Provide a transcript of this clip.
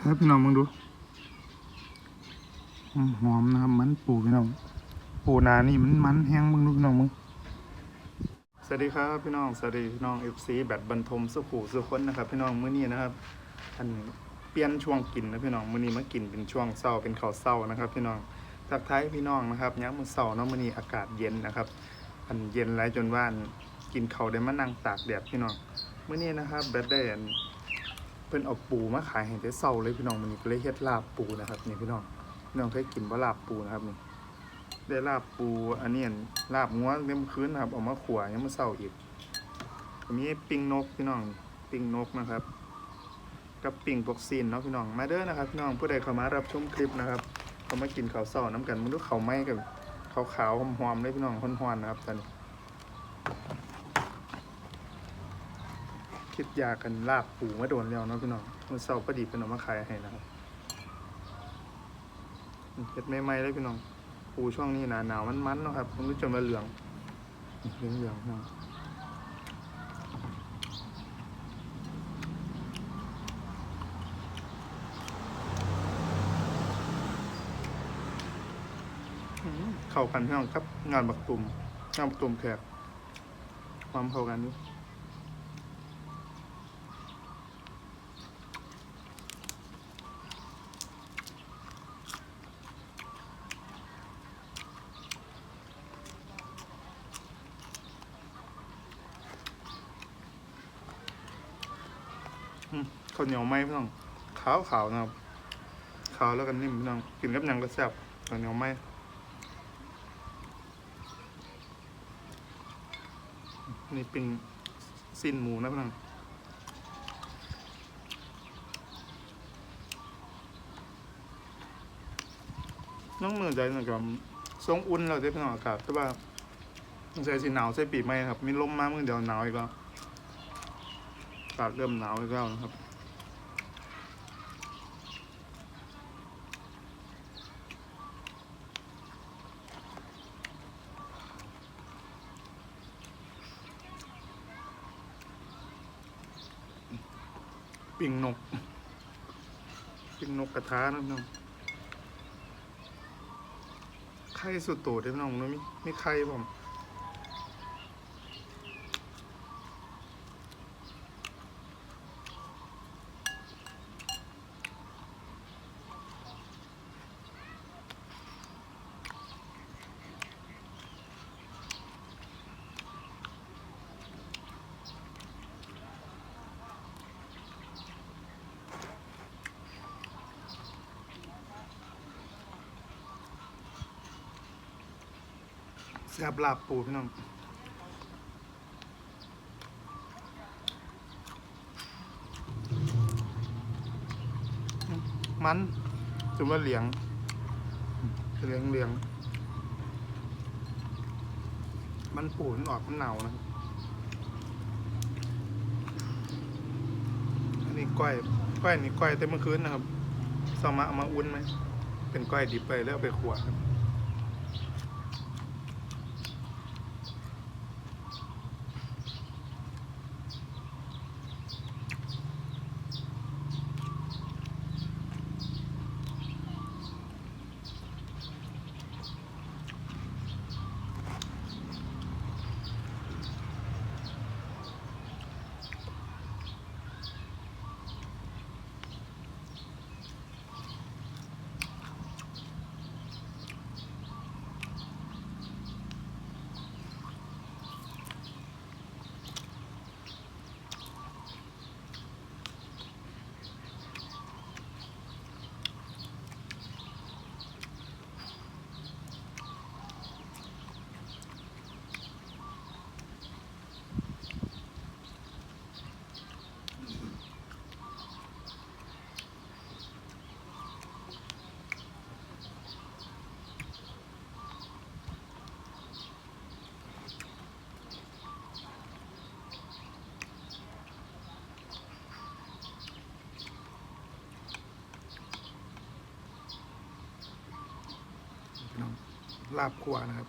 ให้พี่น้องมึงดูหอมนะครับมันปูพี่น้องปูนานี่มันมันแห้งมึงดูพี่น้องมึงสวัสดีครับพี่น้องสวัสดีพี่น้องเอฟซีแบตบรรทมสุขูสุคนนะครับ พี่น้องมื้อนี้นะครับอันเปลี่ยนช่วงกินนะพี่น้องมื้อนี้มากินเป็นช่วงเช้าเป็นข้าวเช้านะครับพี่น้องทักทายพี่น้องนะครับย้ำมื้อเช้าเนาะมื้อนี้อากาศเย็นนะครับ อันเย็นหลายจนว่านกินข้าวได้มานั่งตากแดดพี่น้องมื้อนี้นะครับแบตได้อัน เพิ่นเอาปูมาขายให้แต่เช้าเลยพี่น้องมื้อนี้ก็เลยเฮ็ดลาบปูนะครับนี่พี่น้องพี่น้องเคยกินบ่ลาบปูนะครับนี่ได้ลาบปูอันนี้ลาบงัวเมื่อคืนนะครับเอามาขัวยังมาเศร้าอีกมีปิ้งนกพี่น้องปิ้งนกนะครับ กับปิ้งปกซีนเนาะพี่น้องมาเด้อนะครับพี่น้องผู้ใดเข้ามารับชมคลิปนะครับเขามากินข้าวเศร้าน้ำกันมันดูเขาวไหม้กับขาวขาวๆหอมๆเลยพี่น้องฮ้อนๆนะครับตอนนี้ คิดยากันลาบปูมาโดนแล้วเนาะพี่น้องมันเศร้าก็ดีเป็นเอามาขายให้นะครับเฮ็ดไม่ไหม้เลยพี่น้อง ปูช่วงนี้หนาหนาวมันมันๆนะครับมันก็จะมาเหลืองเหลืองเหลืองเนาะเข้ากันพี่น้องครับ งานบักตุ่มงานบักตุ่มแขกความเข้ากันอ ข้าวเหนียวไหมพี่น้องขาวขาวนะครับขาวแล้วกันนิ่มพี่น้องกินกับยังก็แซ่บข้าวเหนียวไหมนี่เป็นสิ้นหมูนะพี่น้องน้องเมือใจน่อยกับทรงอุ่นเราได้พี่น้องอากาศแต่ว่าต้องใส่สีหนาวใส่ปีกไหมครับ มีลมมาเมื่อเดียวหนาวอีกแล้วากาศเริ่มหนาวอีกแล้วนะครับ ปิ่งนก ปิ่งนกกระทะนะพี่น้องไข่สุดโต่งได้พี่น้องนะมีมีไข่ผม แซ่บลาบปูพี่น้องมันถือว่าเหลียง เหลียงเหลียง มันปูมันออกมันเหนานะอันนี้ก้อย ก้อยนี่ก้อยแต่เมื่อคืนนะครับสมาเอามาอุ่นไหม เป็นก้อยดิบไปแล้วเอาไปขัวครับ ลาบคั่วนะครับ